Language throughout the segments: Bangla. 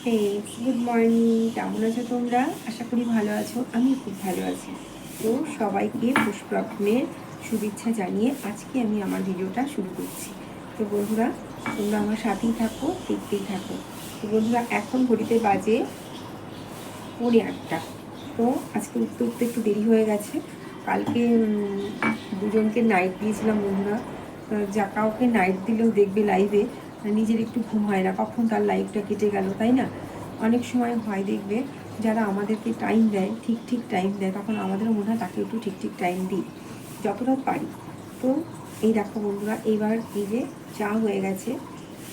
ফ্রেন্ডস গুড মর্নিং কেমন আছো তোমরা? আশা করি ভালো আছো। আমি খুব ভালো আছি। তো সবাইকে পুষ্পাটনের শুভেচ্ছা জানিয়ে আজকে আমি আমার ভিডিওটা শুরু করছি। তো বন্ধুরা, তোমরা আমার সাথেই থাকো, দেখতেই থাকো। তো বন্ধুরা, এখন ঘড়িতে বাজে পৌনে আটটা। তো আজকে উঠতে উঠতে একটু দেরি হয়ে গেছে। কালকে দুজনকে নাইট দিয়েছিলাম বন্ধুরা। যা কাউকে নাইট দিলেও দেখবে লাইভে নিজের একটু ঘুম হয় না। কখন তার লাইফটা কেটে গেল, তাই না? অনেক সময় হয় দেখবে, যারা আমাদেরকে টাইম দেয়, ঠিক ঠিক টাইম দেয়, তখন আমাদেরও মনে হয় তাকে একটু ঠিক ঠিক টাইম দিই, যতটা পারি। তো এই দেখো বন্ধুরা এইবার এই যে চা হয়ে গেছে,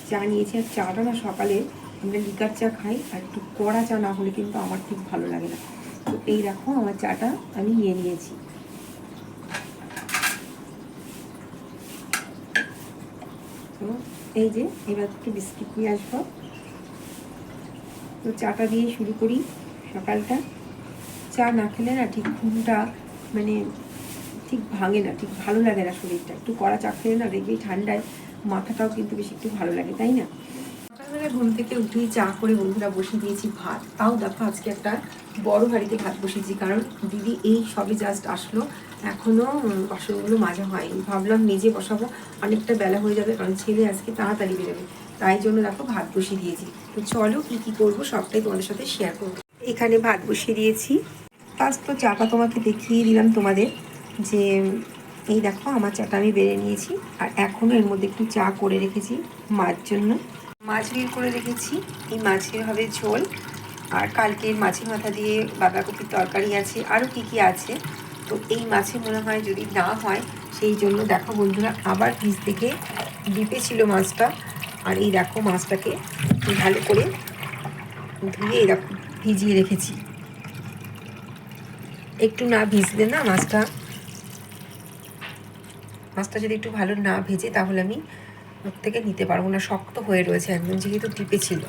চা নিয়েছি আর চাটা না সকালে আমরা লিকার চা খাই, আর একটু কড়া চা না হলে কিন্তু আমার ঠিক ভালো লাগে না। তো এই দেখো, আমার চাটা আমি নিয়ে নিয়েছি। এই যে, এবার একটু বিস্কিট নিয়ে আসব। তো চাটা দিয়ে শুরু করি সকালটা। চা না খেলে না ঠিক ঘুমটা মানে ঠিক ভাঙে না, ঠিক ভালো লাগে না শরীরটা। একটু কড়া চা খেলে না দেখবি ঠান্ডায় মাথাটাও কিন্তু বেশি একটু ভালো লাগে, তাই না? সকালবেলা ঘুম থেকে উঠেই চা করে বন্ধুরা বসিয়ে দিয়েছি ভাত। তাও দেখো আজকে একটা বড় হাঁড়িতে ভাত বসিয়েছি, কারণ দিদি এই সবে জাস্ট আসলো। এখনও বাসনগুলো মাজা হয়নি। ভাবলাম নিজে বসাবো, অনেকটা বেলা হয়ে যাবে, কারণ ছেলে আজকে তাড়াতাড়ি বেরোবে। তাই জন্য দেখো ভাত বসিয়ে দিয়েছি। তো চলো কী কী করব সবটাই তোমাদের সাথে শেয়ার করব। এখানে ভাত বসিয়ে দিয়েছি। ফার্স্ট তো চাটা তোমাকে দেখিয়ে দিলাম তোমাদের যে, এই দেখো আমার চাটা আমি বেড়ে নিয়েছি। আর এখনও এর মধ্যে একটু চা করে রেখেছি মার জন্য। মাছ বের করে রেখেছি। এই মাছের হবে ঝোল। আর কালকে মাছের মাথা দিয়ে বাঁধাকপির তরকারি আছে। আরও কি কি আছে? তো এই মাছে মনে হয় যদি না হয়, সেই জন্য দেখো বন্ধুরা, আবার ফ্রিজ থেকে ডিপে ছিল মাছটা। আর এই দেখো মাছটাকে ভালো করে ধুয়ে দেখো ভিজিয়ে রেখেছি। একটু না ভিজলে না মাছটা মাছটা যদি একটু ভালো না ভেজে তাহলে আমি ওর থেকে নিতে পারব না, শক্ত হয়ে রয়েছে একদম, যেহেতু টিপে ছিল।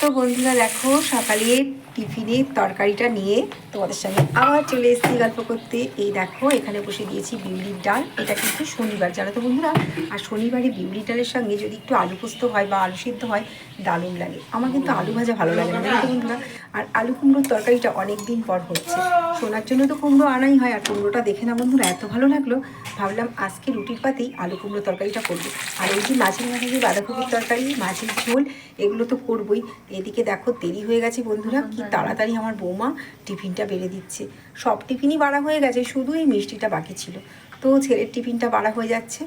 তো বন্ধুরা দেখো, সকালে টিফিনে তরকারিটা নিয়ে তোমাদের সঙ্গে আবার চলে এসেছি গল্প করতে। এই দেখো, এখানে বসে দিয়েছি বিউলির ডাল, এটা কিন্তু শনিবার, জানো তো বন্ধুরা? আর শনিবারে বিউলির ডালের সঙ্গে যদি একটু আলু পোস্ত হয় বা আলু সিদ্ধ হয়, দারুণ লাগে। আমার কিন্তু আলু ভাজা ভালো লাগে না তো বন্ধুরা? আর আলু কুমড়োর তরকারিটা অনেক দিন পর হচ্ছে। শোনার জন্য তো কুমড়ো আনাই হয়, আর কুমড়োটা দেখে না বন্ধুরা, এত ভালো লাগল। ভাবলাম আজকে রুটির পাতেই আলু কুমড়ো তরকারিটা করব। আর ওই যে মাছের মাঝে যে বাঁধাকপির তরকারি, মাছের ঝোল, এগুলো তো করবই। এদিকে দেখো দেরি হয়ে গেছে বন্ধুরা, কি তাড়াতাড়ি আমার বৌমা টিফিনটা বেড়ে দিচ্ছে। সব টিফিনই বাড়া হয়ে গেছে, শুধু এই মিষ্টিটা বাকি ছিল। তো ছেলের টিফিনটা বাড়া হয়ে যাচ্ছে।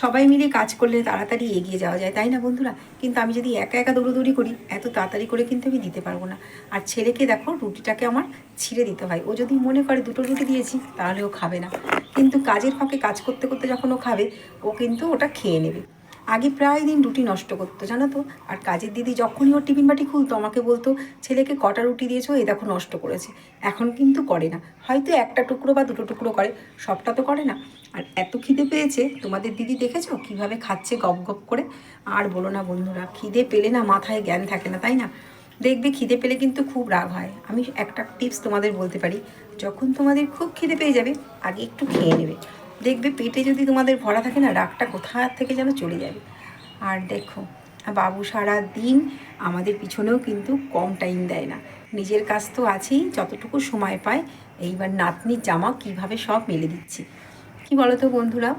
সবাই মিলে কাজ করলে তাড়াতাড়ি এগিয়ে যাওয়া যায়, তাই না বন্ধুরা? কিন্তু আমি যদি একা একা দৌড়োদৌড়ি করি, এত তাড়াতাড়ি করে কিন্তু আমি দিতে পারব না। আর ছেলেকে দেখো, রুটিটাকে আমার ছিঁড়ে দিতে হয়। ও যদি মনে করে দুটো রুটি দিয়েছি, তাহলে ও খাবে না। কিন্তু কাজের ফাঁকে কাজ করতে করতে যখন ও খাবে, ও কিন্তু ওটা খেয়ে নেবে। আগে প্রায় দিন রুটি নষ্ট করতো, জানো তো? আর কাজের দিদি যখনই ওর টিফিন বাটি খুলতো, আমাকে বলতো, ছেলেকে কটা রুটি দিয়েছ? এ দেখো নষ্ট করেছে। এখন কিন্তু করে না। হয়তো একটা টুকরো বা দুটো টুকরো করে, সবটা তো করে না। আর এত খিদে পেয়েছে, তোমাদের দিদি দেখেছ কীভাবে খাচ্ছে গপ গপ করে? আর বলো না বন্ধুরা, খিদে পেলে না মাথায় জ্ঞান থাকে না, তাই না? দেখবে খিদে পেলে কিন্তু খুব রাগ হয়। আমি একটা টিপস তোমাদের বলতে পারি, যখন তোমাদের খুব খিদে পেয়ে যাবে, আগে একটু খেয়ে নেবে। দেখবে পেটে যদি তোমাদের ভরা থাকে না, রাগটা কোথা থেকে যেন চলে যাবে? আর দেখো, বাবু সারা দিন আমাদের পিছনেও কিন্তু কম টাইম দেয় না। নিজের কাজ তো আছেই, যতটুকু সময় পায়, এইবার নাতনির জামা কীভাবে সব মেলে দিচ্ছি। কি বলো তো বন্ধুরা?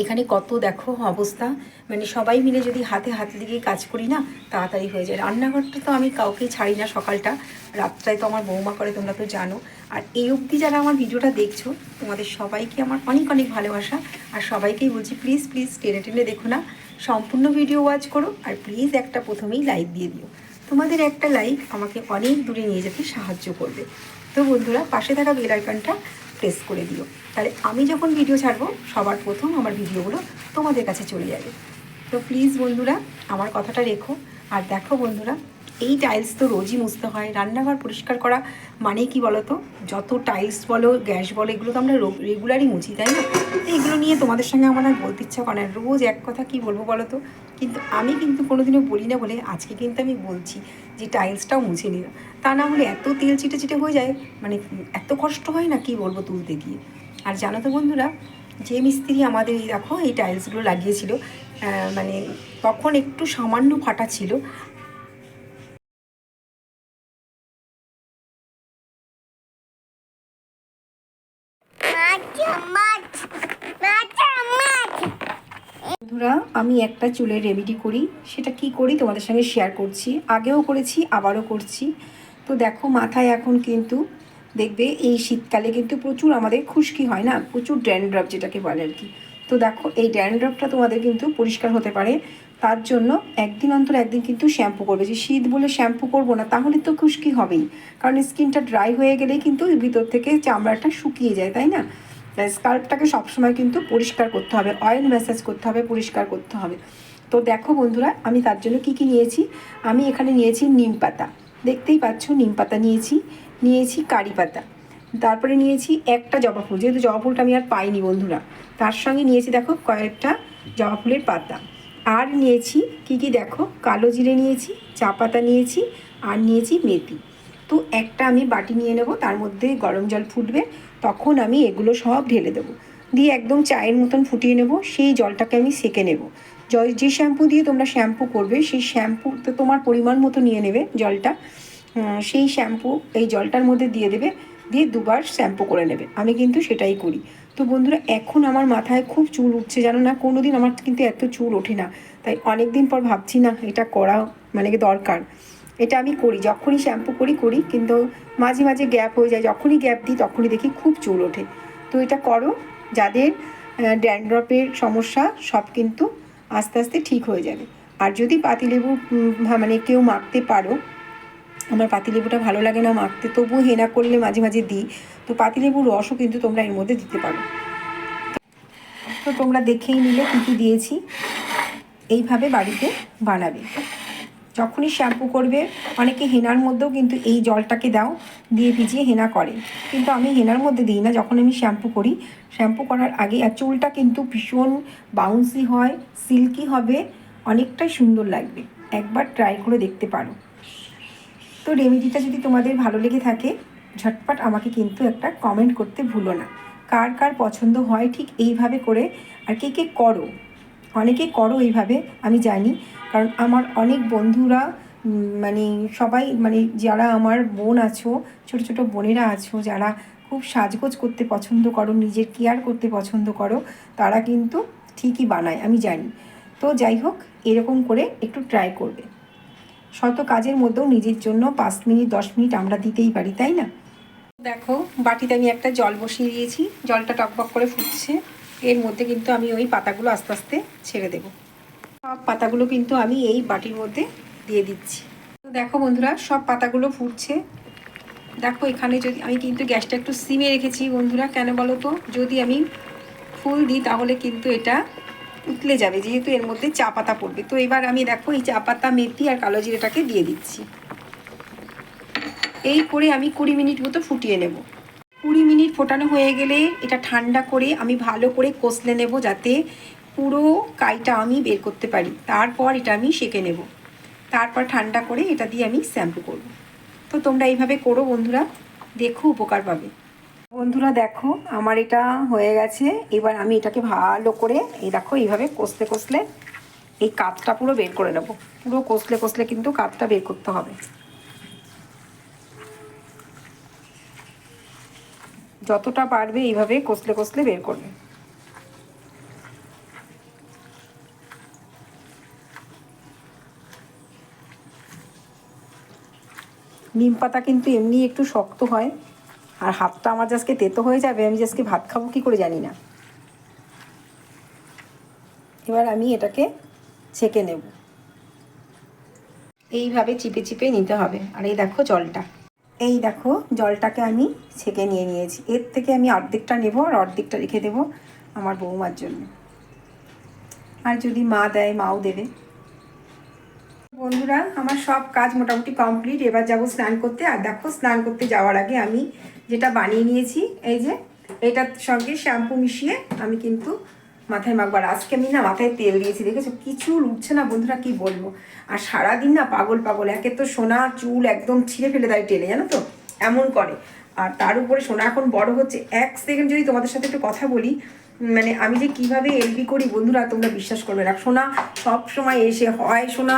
এখানে কত দেখো অবস্থা। মানে সবাই মিলে যদি হাতে হাত লিগে কাজ করি না, তাড়াতাড়ি হয়ে যায়। রান্নাঘরটা তো আমি কাউকেই ছাড়ি না সকালটা রাতটায় তো আমার বৌমা করে, তোমরা তো জানো। আর এই অবধি যারা আমার ভিডিওটা দেখছ, তোমাদের সবাইকে আমার অনেক অনেক ভালোবাসা। আর সবাইকেই বলছি প্লিজ প্লিজ টেনে টেনে দেখো না। সম্পূর্ণ ভিডিও ওয়াচ করো, আর প্লিজ একটা প্রথমেই লাইক দিয়ে দিও। তোমাদের একটা লাইক আমাকে অনেক দূরে নিয়ে যেতে সাহায্য করবে। তো বন্ধুরা, পাশে থাকা বেল প্রেস করে দিও। তাহলে আমি যখন ভিডিও ছাড়বো, সবার প্রথম আমার ভিডিওগুলো তোমাদের কাছে চলে যাবে। তো প্লিজ বন্ধুরা, আমার কথাটা রেখো। আর দেখো বন্ধুরা, এই টাইলস তো রোজই মুছতে হয়। রান্নাঘর পরিষ্কার করা মানে কি বলো তো যত টাইলস বলো গ্যাস বলো, এগুলো তো আমরা রেগুলারই মুছি, তাই না? তো এগুলো নিয়ে তোমাদের সঙ্গে আমার আর বলতে ইচ্ছা করে না। রোজ এক কথা কি বলব বলো তো কিন্তু আমি কিন্তু কোনোদিনও বলি না বলে আজকে কিন্তু আমি বলছি যে টাইলসটাও মুছে নিও। তা না হলে এত তেল চিটে চিটে হয়ে যায় মানে এত কষ্ট হয় না? কি বলব তুলতে গিয়ে? আর জানো তো বন্ধুরা যে মিস্ত্রি আমাদের এই দেখো এই টাইলসগুলো লাগিয়েছিল মানে তখন একটু সামান্য ফাটা ছিল। বন্ধুরা আমি একটা চুলের রেমেডি করি সেটা কি করি তোমাদের সঙ্গে শেয়ার করছি। আগেও করেছি আবারও করছি। তো দেখো মাথায় এখন কিন্তু দেখবে এই শীতকালে কিন্তু প্রচুর আমাদের খুশকি হয় না? প্রচুর ড্যান্ড্রফ যেটাকে বলে আর কি। তো দেখো এই ড্যান্ড্রফটা তোমাদের কিন্তু পরিষ্কার হতে পারে। তার জন্য একদিন অন্তর একদিন কিন্তু শ্যাম্পু করবে। যে শীত বলে শ্যাম্পু করব না, তাহলে তো খুশকি হবেই। কারণ স্কিনটা ড্রাই হয়ে গেলেই কিন্তু ভিতর থেকে চামড়াটা শুকিয়ে যায়, তাই না? তাই স্কাল্পটাকে সবসময় কিন্তু পরিষ্কার করতে হবে। অয়েল ম্যাসাজ করতে হবে, পরিষ্কার করতে হবে। তো দেখো বন্ধুরা, আমি তার জন্য কি কি নিয়েছি? আমি এখানে নিয়েছি নিম পাতা। দেখতেই পাচ্ছ, নিম পাতা নিয়েছি নিয়েছি কারি পাতা। তারপরে নিয়েছি একটা জবা ফুল, যেহেতু জবা ফুলটা আমি আর পাইনি বন্ধুরা, তার সঙ্গে নিয়েছি দেখো কয়েকটা জবা ফুলের পাতা। আর নিয়েছি কি কি দেখো, কালো জিরে নিয়েছি, চা পাতা নিয়েছি, আর নিয়েছি মেথি। তো একটা আমি বাটি নিয়ে নেব, তার মধ্যে গরম জল ফুটবে, তখন আমি এগুলো সব ঢেলে দেবো। দিয়ে একদম চায়ের মতন ফুটিয়ে নেব, সেই জলটাকে আমি সেকে নেব। যে শ্যাম্পু দিয়ে তোমরা শ্যাম্পু করবে, সেই শ্যাম্পু তো তোমার পরিমাণ মতো নিয়ে নেবে জলটা। সেই শ্যাম্পু এই জলটার মধ্যে দিয়ে দেবে, দিয়ে দুবার শ্যাম্পু করে নেবে। আমি কিন্তু সেটাই করি। তো বন্ধুরা, এখন আমার মাথায় খুব চুল উঠছে, জানো না? কোনো দিন আমার কিন্তু এত চুল ওঠে না। তাই অনেক দিন পর ভাবছি, না, এটা করা মানে দরকার? এটা আমি করি, যখনই শ্যাম্পু করি করি। কিন্তু মাঝে মাঝে গ্যাপ হয়ে যায়। যখনই গ্যাপ দিই, তখনই দেখি খুব চুল ওঠে। তো এটা করো। যাদের ড্যান্ড্রপের সমস্যা, সব কিন্তু আস্তে আস্তে ঠিক হয়ে যাবে। আর যদি পাতিলেবু মানে কেউ মাখতে পারো, আমার পাতিলেবুটা ভালো লাগে না মাখতে তবু হেনা করলে মাঝে মাঝে দিই। তো পাতিলেবুর রসও কিন্তু তোমরা এর মধ্যে দিতে পারো। তো তোমরা দেখেই নিলে কী কী দিয়েছি। এইভাবে বাড়িতে বানাবে। যখনই শ্যাম্পু করবে, অনেকে হেনার মধ্যেও কিন্তু এই জলটাকে দাও, দিয়ে ভিজিয়ে হেনা করে। কিন্তু আমি হেনার মধ্যে দিই না, যখন আমি শ্যাম্পু করি। শ্যাম্পু করার আগে, আর চুলটা কিন্তু ভীষণ বাউন্সি হয় সিল্কি হবে, অনেকটাই সুন্দর লাগবে। একবার ট্রাই করে দেখতে পারো। তো রেমেডিটা যদি তোমাদের ভালো লেগে থাকে, ঝটপট আমাকে কিন্তু একটা কমেন্ট করতে ভুলো না। কার কার পছন্দ হয়, ঠিক এইভাবে করে, আর কে কে করো? অনেকে করো এইভাবে, আমি জানি। কারণ আমার অনেক বন্ধুরা মানে সবাই মানে যারা আমার বোন আছো, ছোট ছোট বোনেরা আছো, যারা খুব সাজগোজ করতে পছন্দ করো, নিজের কেয়ার করতে পছন্দ করো, তারা কিন্তু ঠিকই বানায়, আমি জানি। তো যাই হোক, এরকম করে একটু ট্রাই করবে। শত কাজের মধ্যেও নিজের জন্য পাঁচ মিনিট, দশ মিনিট আমরা দিতেই পারি, তাই না? দেখো, বাটিতে আমি একটা জল বসিয়ে দিয়েছি, জলটা টকবক করে ফুটছে। এর মধ্যে কিন্তু আমি ওই পাতাগুলো আস্তে আস্তে ছেড়ে দেবো। সব পাতাগুলো কিন্তু আমি এই বাটির মধ্যে দিয়ে দিচ্ছি। তো দেখো বন্ধুরা, সব পাতাগুলো ফুটছে। দেখো এখানে যদি, আমি কিন্তু গ্যাসটা একটু সিমে রেখেছি বন্ধুরা, কেন বলো তো? যদি আমি ফুল দিই তাহলে কিন্তু এটা উতলে যাবে, যেহেতু এর মধ্যে চা পাতা পড়বে। তো এবার আমি দেখো এই চা পাতা, মেথি আর কালো জিরেটাকে দিয়ে দিচ্ছি। এই করে আমি কুড়ি মিনিট মতো ফুটিয়ে নেব। কুড়ি মিনিট ফোটানো হয়ে গেলে এটা ঠান্ডা করে আমি ভালো করে কষলে নেব যাতে পুরো কাইটা আমি বের করতে পারি। তারপর এটা আমি সেঁকে নেব। তারপর ঠান্ডা করে এটা দিয়ে আমি শ্যাম্পু করব। তো তোমরা এইভাবে করো বন্ধুরা, দেখো উপকার পাবে। বন্ধুরা দেখো, আমার এটা হয়ে গেছে। এবার আমি এটাকে ভালো করে, এই দেখো, এইভাবে কষলে কষলে এই কাতটা পুরো বের করে নেব। পুরো কষলে কষলে কিন্তু কাতটা বের করতে হবে। যতটা পারবে এইভাবে কষলে কষলে বের করবে। নিম পাতা কিন্তু এমনি একটু শক্ত হয়, আর হাতটা আমার আজকে তেতো হয়ে যাবে, আমি আজকে ভাত খাব কি করে জানি না। এবার আমি এটাকে ছেঁকে নেব। এইভাবে চিপে চিপে নিতে হবে, আর এই দেখো জলটা। এই দেখো জলটাকে আমি ছেঁকে নিয়ে নিয়েছি। এর থেকে আমি অর্ধেকটা নেব, আর অর্ধেকটা রেখে দেবো আমার বৌমার জন্য। আর যদি মা দেয়, মাও দেবে। বন্ধুরা, আমার সব কাজ মোটামুটি কমপ্লিট এবার যাব স্নান করতে। আর দেখো, স্নান করতে যাওয়ার আগে আমি যেটা বানিয়ে নিয়েছি, এই যে, এটার সঙ্গে শ্যাম্পু মিশিয়ে আমি কিন্তু মাথায় মাখবার। আজকে আমি না মাথায় তেল দিয়েছি, দেখেছ? কিছু উঠছে না, বন্ধুরা, কি বলব? আর সারাদিন না পাগল পাগল, একে তো সোনা চুল একদম ছিঁড়ে ফেলে দেয় টেনে, জানো তো? এমন করে। আর তার উপরে সোনা এখন বড় হচ্ছে। এক সেকেন্ড যদি তোমাদের সাথে একটু কথা বলি মানে আমি যে কীভাবে এলবি করি, বন্ধুরা, তোমরা বিশ্বাস করবে না। সোনা সব সময় এসে হয় সোনা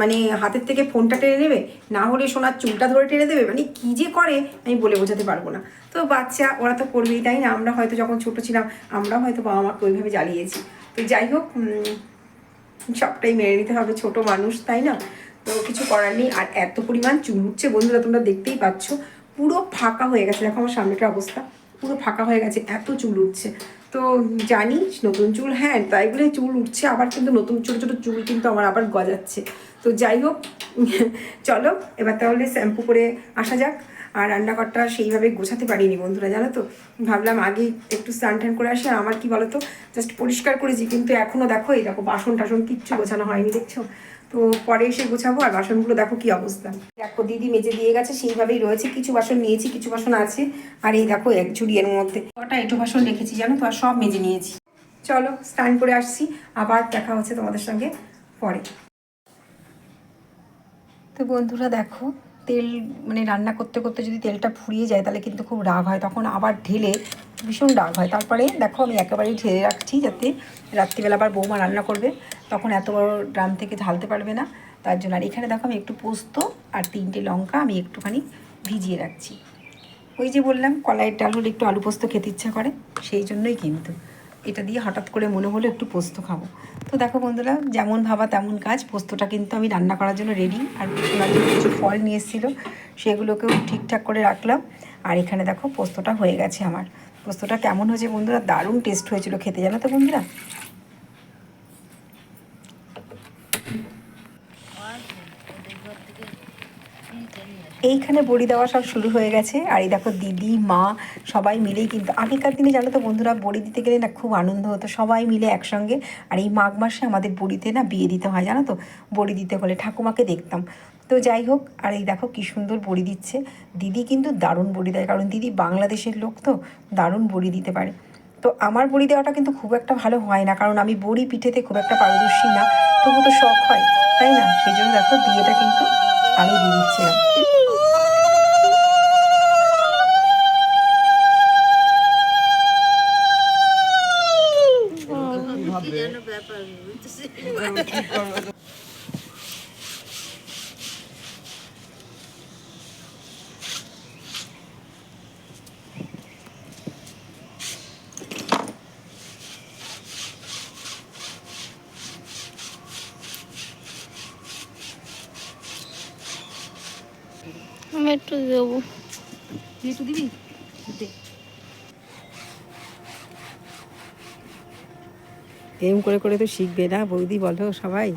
মানে হাতের থেকে ফোনটা টেনে নেবে, না হলে সোনার চুলটা ধরে টেনে দেবে মানে কি যে করে আমি বলে বোঝাতে পারব না। তো বাচ্চা, ওরা তো করবেই, তাই না? আমরা হয়তো যখন ছোট ছিলাম আমরাও হয়তো বাবা মাকে ওইভাবে জ্বালিয়েছি। তো যাই হোক সবটাই মেনে নিতে হবে, ছোট মানুষ, তাই না? তো কিছু করার নেই, আর এত পরিমাণ চুল উঠছে, বন্ধুরা, তোমরা দেখতেই পাচ্ছ। পুরো ফাঁকা হয়ে গেছে, দেখো আমার সামনেটার অবস্থা। পুরো ফাঁকা হয়ে গেছে, এত চুল উঠছে। তো জানি, নতুন চুল হ্যাঁ তাই বলে চুল উঠছে, আবার কিন্তু নতুন ছোটো ছোটো চুল কিন্তু আমার আবার গজাচ্ছে। তো যাই হোক, চলো, এবার তাহলে শ্যাম্পু করে আসা যাক, আর রান্নাঘরটা সেইভাবে গোছাতে পারিনি বন্ধুরা, জানো তো? ভাবলাম আগে একটু স্নান টান করে আসি আমার কি বলো তো জাস্ট পরিষ্কার করেছি, কিন্তু এখনও দেখো, এই দেখো, বাসন টাসন কিচ্ছু গোছানো হয়নি, দেখছ? তো পরে এসে গোছাবো আর বাসনগুলো দেখো কি অবস্থা। দেখো দিদি মেজে দিয়ে গেছে, সেইভাবেই রয়েছে। কিছু বাসন নিয়েছি, কিছু বাসন আছে। আর এই দেখো এক ঝুড়ি এর মধ্যে। কটা এঁটো বাসন রেখেছি জানো তো? আর সব মেজে নিয়েছি। চলো, স্নান করে আসছি। আবার দেখা হচ্ছে তোমাদের সঙ্গে পরে। তো বন্ধুরা দেখো, তেল মানে রান্না করতে করতে যদি তেলটা ফুরিয়ে যায়, তাহলে কিন্তু খুব রাগ হয়। তখন আবার ঢেলে ভীষণ রাগ হয়। তারপরে দেখো আমি একেবারেই ঢেলে রাখছি যাতে রাত্রিবেলা আবার বৌমা রান্না করবে। তখন এত বড় ড্রাম থেকে ঢালতে পারবে না। তার জন্য আর এখানে দেখো আমি একটু পোস্ত আর তিনটে লঙ্কা আমি একটুখানি ভিজিয়ে রাখছি। ওই যে বললাম কলাইয়ের ডাল হলে একটু আলু পোস্ত খেতে ইচ্ছা করে, সেই জন্যই কিন্তু। এটা দিয়ে হঠাৎ করে মনে হলো একটু পোস্ত খাব। তো দেখো বন্ধুরা, যেমন ভাবা তেমন কাজ। পোস্তটা কিন্তু আমি রান্না করার জন্য রেডি আর কিছু ফল নিয়ে এসেছিল, সেগুলোকেও ঠিকঠাক করে রাখলাম। আর এখানে দেখো পোস্তটা হয়ে গেছে আমার। পোস্তটা কেমন হয়েছে বন্ধুরা? দারুণ টেস্ট হয়েছিল খেতে জানো তো বন্ধুরা? এইখানে বড়ি দেওয়া সব শুরু হয়ে গেছে। আর এই দেখো দিদি, মা সবাই মিলেই কিন্তু আগেকার দিনে জানো তো বন্ধুরা, বড়ি দিতে গেলে না খুব আনন্দ হতো। সবাই মিলে একসঙ্গে। আর এই মাঘ মাসে আমাদের বড়িতে না বিয়ে দিতে হয়, জানো তো? বড়ি দিতে হলে ঠাকুমাকে দেখতাম। তো যাই হোক, আর এই দেখো কী সুন্দর বড়ি দিচ্ছে। দিদি কিন্তু দারুণ বড়ি দেয়, কারণ দিদি বাংলাদেশের লোক তো, দারুণ বড়ি দিতে পারে। তো আমার বড়ি দেওয়াটা কিন্তু খুব একটা ভালো হয় না, কারণ আমি বড়ি পিঠেতে খুব একটা পারদর্শী না। তবু তো শখ হয়, তাই না? সেই জন্য দেখো বিয়েটা কিন্তু আমি দিয়ে দিচ্ছিলাম। আমি একটু দেবো। একটু দিবি? এম করে করে তো শিখবে না? বৌদি বলো সবাই।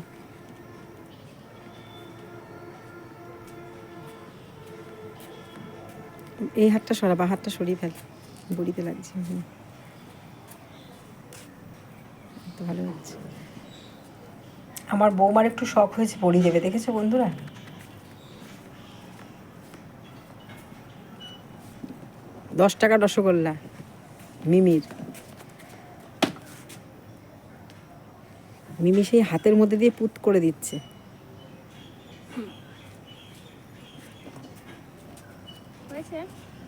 এই হাতটা সরা বা হাতটা সরিয়ে ফেল। বড়িতে লাগছে। ভালো হচ্ছে আমার বৌমার একটু শখ হয়েছে বড়ি দেবে, দেখেছ বন্ধুরা? দশ টাকা রসগোল্লা, মিমির। মিমি সেই হাতের মধ্যে দিয়ে পুত করে দিচ্ছে।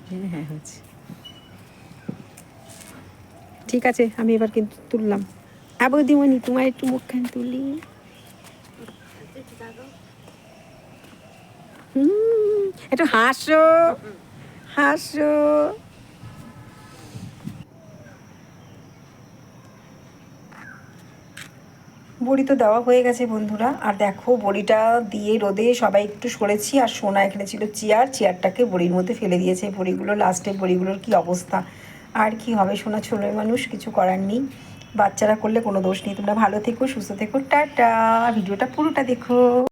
হ্যাঁ হ্যাঁ হচ্ছে ঠিক আছে আমি এবার কিন্তু তুললাম। আবু দিমনি তোমার একটু মুখখান তুলি। হুম, একটু হাসো হাসো। বড়ি তো দেওয়া হয়ে গেছে বন্ধুরা। আর দেখো, বড়িটা দিয়ে রোদে সবাই একটু সরেছি আর সোনা এখানে ছিল চেয়ার। চেয়ারটাকে বড়ির মধ্যে ফেলে দিয়েছে বড়িগুলো। লাস্টে বড়িগুলোর কি অবস্থা? আর কি হবে সোনা ছোলো মানুষ, কিছু করার নেই। বাচ্চারা করলে কোনো দোষ নেই। তোমরা ভালো থেকো, সুস্থ থেকো। টাটা। ভিডিওটা পুরোটা দেখো।